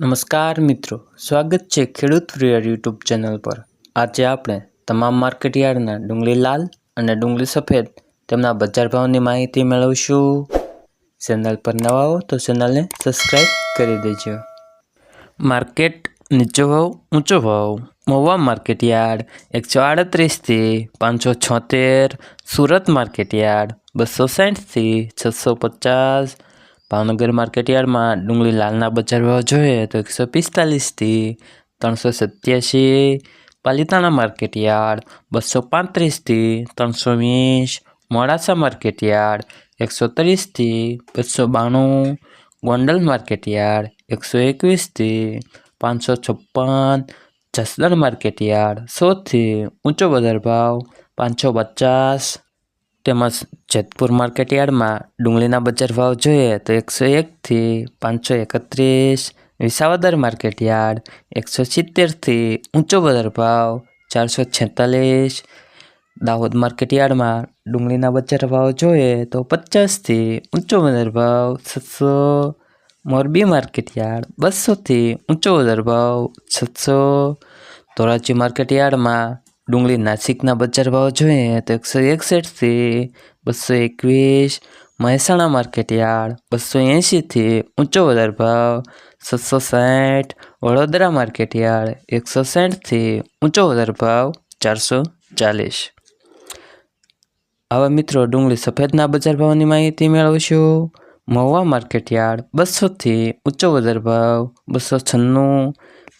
નમસ્કાર મિત્રો, સ્વાગત છે ખેડૂત પ્રિય યુટ્યુબ ચેનલ પર. આજે આપણે તમામ માર્કેટયાર્ડના ડુંગળી લાલ અને ડુંગળી સફેદ તેમના બજાર ભાવની માહિતી મેળવશું. ચેનલ પર નવા હો તો ચેનલને સબસ્ક્રાઈબ કરી દેજો. માર્કેટ નીચો ભાવ, ઊંચો ભાવ. મહુવા માર્કેટયાર્ડ એકસો આડત્રીસથી પાંચસો છોતેર. સુરત માર્કેટયાર્ડ બસો સાઠથી છસો પચાસ. ભાવનગર માર્કેટયાર્ડમાં ડુંગળી લાલના બજાર ભાવ જોઈએ તો એકસો પિસ્તાલીસથી ત્રણસો સત્યાસી. પાલિતાણા માર્કેટયાર્ડ બસો પાંત્રીસથી ત્રણસો વીસ. મોડાસા માર્કેટયાર્ડ એકસો ત્રીસથી બસો બાણું. ગોંડલ માર્કેટયાર્ડ એકસો એકવીસથી પાંચસો છપ્પન. જસદણ માર્કેટયાર્ડ સોથી ઊંચો બજાર ભાવ પાંચસો પચાસ. તેમજ જેતપુર માર્કેટયાર્ડમાં ડુંગળીના બજાર ભાવ જોઈએ તો એકસો એકથી પાંચસો એકત્રીસ, વિસાવદર માર્કેટયાર્ડ એકસો સિત્તેરથી ઊંચો બજાર ભાવ ચારસો છેતાલીસ. દાહોદ માર્કેટયાર્ડમાં ડુંગળીના બજાર ભાવ જોઈએ તો પચાસથી ઊંચો બજાર ભાવ છસો. મોરબી માર્કેટયાર્ડ બસોથી ઊંચો બજાર ભાવ છસો. ધોરાજી માર્કેટયાર્ડમાં ડુંગળી નાસિકના બજાર ભાવ જોઈએ તો એકસો એકસઠથી બસો એકવીસ, મહેસાણા માર્કેટ યાર્ડ બસો એંશીથી ઊંચો બજાર ભાવ, છસો સાઠ, વડોદરા માર્કેટયાર્ડ એકસો સાઠથી ઊંચો બજાર ભાવ ચારસો ચાલીસ. આવા મિત્રો ડુંગળી સફેદના બજાર ભાવની માહિતી મેળવશો. મહુવા માર્કેટ યાર્ડ બસોથી ઊંચો બજાર ભાવ બસો છન્નું,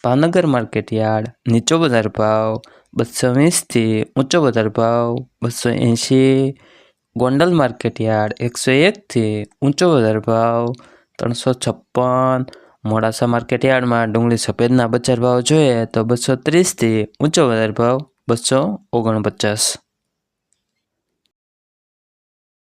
ભાવનગર માર્કેટયાર્ડ નીચો બજાર ભાવ બસો વીસથી ઊંચો બજાર ભાવ, બસો એંશી, ગોંડલ માર્કેટ યાર્ડ એકસો એકથી ઊંચો બજાર ભાવ, ત્રણસો છપ્પન, મોડાસા માર્કેટ યાર્ડમાં ડુંગળી સફેદના બજાર ભાવ જોઈએ તો બસો ત્રીસથી ઊંચો બજાર ભાવ, બસો ઓગણપચાસ.